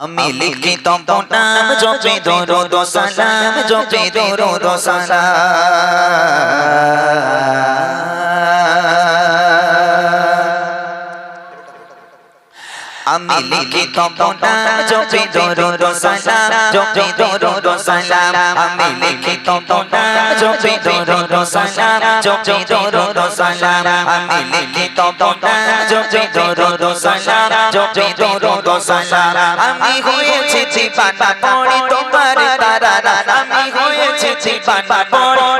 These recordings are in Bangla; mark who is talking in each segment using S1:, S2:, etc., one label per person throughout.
S1: আমি লিখি তপনাম জপে দরো দো সালাম জপে দরো দো সালাম আমি লিখি তম নাম জপে দরো দো সালাম জপে দরো দো সালাম আমি লিখি তম নাম জপে সালাম জপে দরো সালাম আমি জপে সালাম জপে দরো সালাম আমি হয়েছি জীবানা পড়ি তোমার তারা আমি হয়েছি জীবানা পড়ি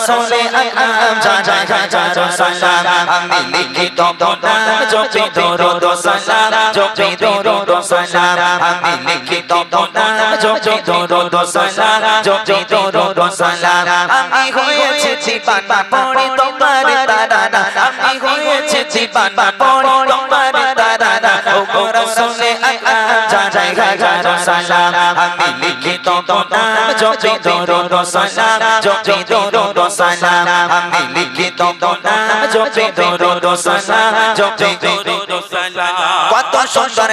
S1: রাসূলে আকরাম জানা জানা সালাম আমি লিখি তম নাম জপে দরো দো সালাম জপে দরো দো সালাম আমি লিখি তম নাম জপে দরো দো সালাম জপে দরো দো সালাম আমি হয়েছি জীবানা পড়ি তোমার তারা আমি হয়েছি জীবানা পড়ি তোমার তারা ও গো রাসূলে আকরাম জানা জানা সালাম আমি লিখি তম নাম জপে সালাম জপে দরো সালাম আমি লিখি তম নাম জপে সালাম জপে দরো সালাম কত সুন্দর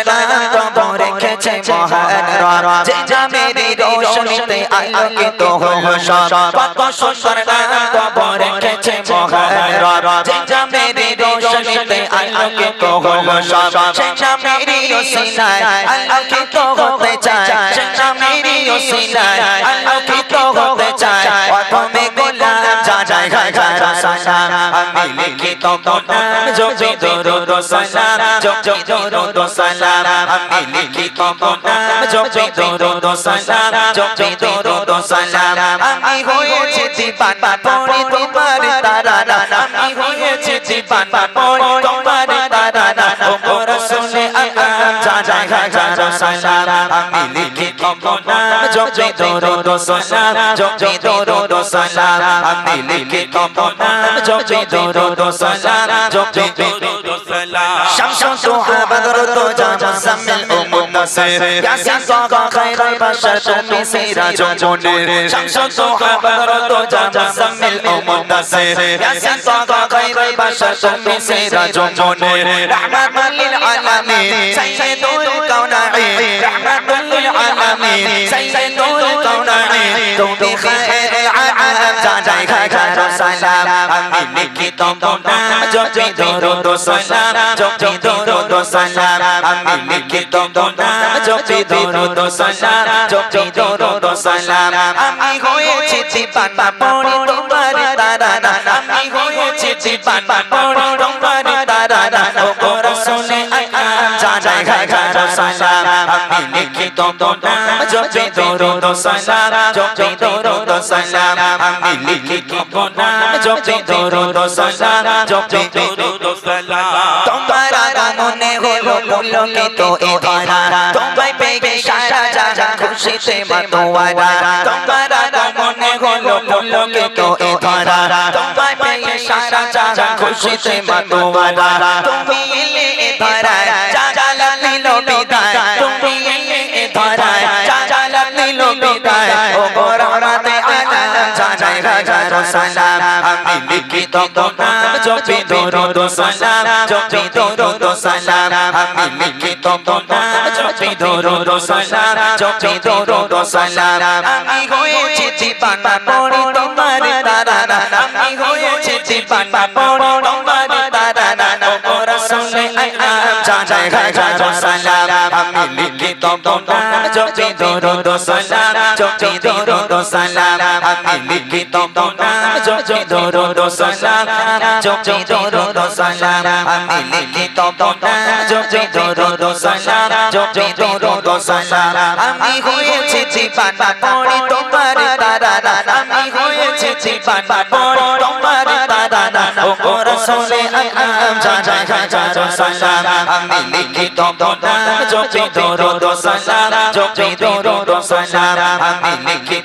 S1: রেখেছে জামেরি রোশনিতে আলোকিত হলো সব। কত সুন্দর নাম তোমার রেখেছে মহারাজ যে জামেরি রোশনিতে আলোকিত হলো সব। সে জামেরি ওসিলায় আলোকিত হতে চায়। সে জামেরি ওসিলায় হাজার আমি লিখি তম নাম জপে দরুদ ও সালাম জপে দরুদ ও সালাম। আমি লিখি তম নাম জপে দরুদ ও সালাম জপে দরুদ ও সালাম। আমি হয়েছি দিবানা পড়ি তোমার তারা আমি হয়েছি দিবানা পড়ি তোমার তারা ও রাসূলে আকরাম যা হাজার সালাম। আমি নাম জপে দরুদ সালাম জপে দরুদ সালাম আমি লিখি তম নাম জপে দরুদ সালাম জপে দরুদ সালাম শামস সুহাবা দরুদ জাম মুসাম্মিল ও মুন্নাসির ইয়াসিন সাকা খায়রুল বাশার তুমি সিরাজুল মুনির শামস সুহাবা দরুদ জাম মুসাম্মিল ও মুন্নাসির ইয়াসিন সাকা খায়রুল বাশার তুমি সিরাজুল মুনির রাহমাতুল লিল আলামিন সাইয়্যিদুল কাউনাইন রাহমাতুল সাইয়্যিদুল কাউনাইন তুমি খায়রুল আলাম জানাই হাজার সালাম আমি লিখি তম নাম জপি দরুদ সালাম জপি দরুদ সালাম আমি লিখি তম নাম জপি দরুদ সালাম জপি দরুদ সালাম আমি হয়েছি দিবানা পড়ি তোমার তারা আমি হয়েছি দিবানা পড়ি আমি লিখি তম নাম জপি দরুদ সালাম জপি দরুদ সালাম আমি লিখি তম নাম দরুদ সালাম জপি দরুদ সালাম তোমার আগমনে হলো পুলকিত এ ধরা তোমায় পেয়ে সারা জাহান খুশিতে মাতোয়ারা তোমার আগমনে হলো পুলকিত এ ধরা তোমায় পেয়ে সারা জাহান খুশিতে মাতোয়ারা তুমি এলে এ ধরায় জালাল লিখি তম নাম জপি দরুদ সালাম জপি দরুদ সালাম আমি লিখি তম নাম জপি দরুদ সালাম জপি দরুদ সালাম আমি হয়েছি দিবানা পড়ি তোমার তারা আমি হয়েছি দিবানা পড়ি তোমার তারা আমি লিখি তম নাম জপি দরুদ সালাম সালাম, আমি লিখি তম নাম জপি দরুদ সালাম জপি দরুদ সালাম, আমি লিখি তম নাম জপি দরুদ সালাম জপি দরুদ সালাম, আমি হয়েছি দিবানা পড়ি তোমার তারা আমি হয়েছি দিবানা পড়ি তোমার তারা ও রাসূলে আকরাম জানাই হাজার সালাম আমি লিখি তম নাম জপি দরুদ সালাম জপি দরুদ সালাম আমি লিখি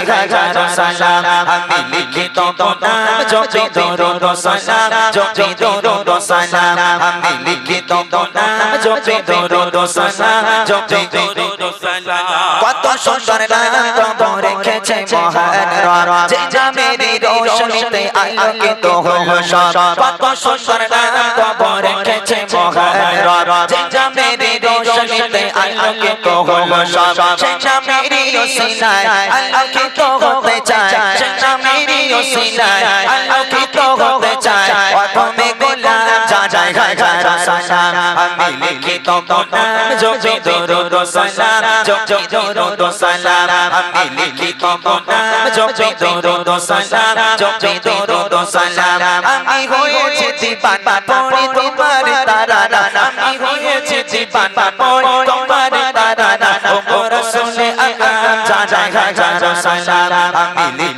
S1: হাজার হাজার সালাম আমি লিখি তোমার জপি দরুদ সালাম জপি দরুদ সালাম আমি লিখি তোমার জপি দরুদ সালাম জপি দরুদ সালাম কত সুন্দর লাগতো রে মহান রব যে নামেরই রোশনীতে আলোকিত হলো সব। কত সুন্দর নাম তবু রেখেছে মহান রব যে নামেরই রোশনীতে আলোকিত হলো সব। সে নামেরই ওসিলায় আলোকিত হতে চায়। সে নামেরই ওসিলায় আলোকিত সালাম আমি লিখি নাম জপি দরুদ সালাম জপি দরুদ সালাম আমি লিখি নাম জপি দরুদ সালাম জপি দরুদ সালাম আমি হয়েছি দিবানা পড়ি তোমার তারানা, আমি হয়েছি দিবানা পড়ি তোমার তারানা, ও রাসূলে আকরাম যা আমি লিখি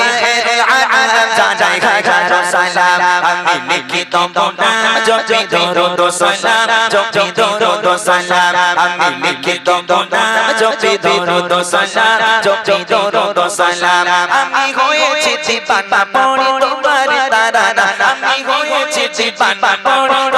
S1: খায়রুল আলাম জানাই হাজার সালাম আমি লিখি তোমার নাম জপি দরুদ সালাম জপি দরুদ সালাম আমি হয়েছি দিবানা পড়ি তোমার তারানা আমি হয়েছি দিবানা পড়ি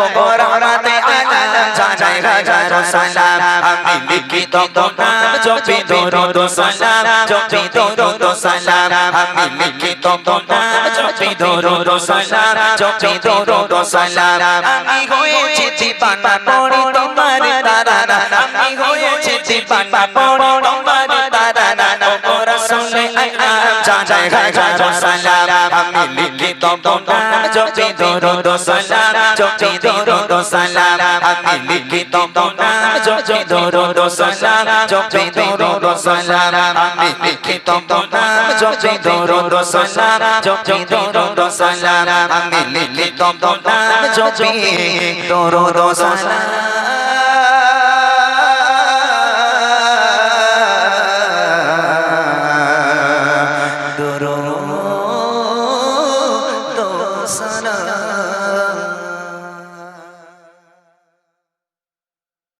S1: ও গোরাতে আলাম জানাই হাজার সালাম। আমি লিখি তোমার জপি দরুদ সালাম, জপি দরুদ সালাম। আমি লিখি তোমার জপি দরুদ সালাম, জপি দরুদ সালাম। আমি হয়েছি দিবানা পড়ি তোমার তারানা। আমি হয়েছি দিবানা পড়ি তোমার তারানা। ও রাসূলে আকরাম জানাই হাজার সালাম। আমি লিখি তোমার জপি দরুদ সালাম। সালাম আমি লিখি তোমার নাম জপি দরুদ সালাম জপি দরুদ সালাম আমি লিখি তোমার নাম জপি দরুদ সালাম জপি দরুদ সালাম আমি লিখি তোমার নাম জপি দরুদ সালাম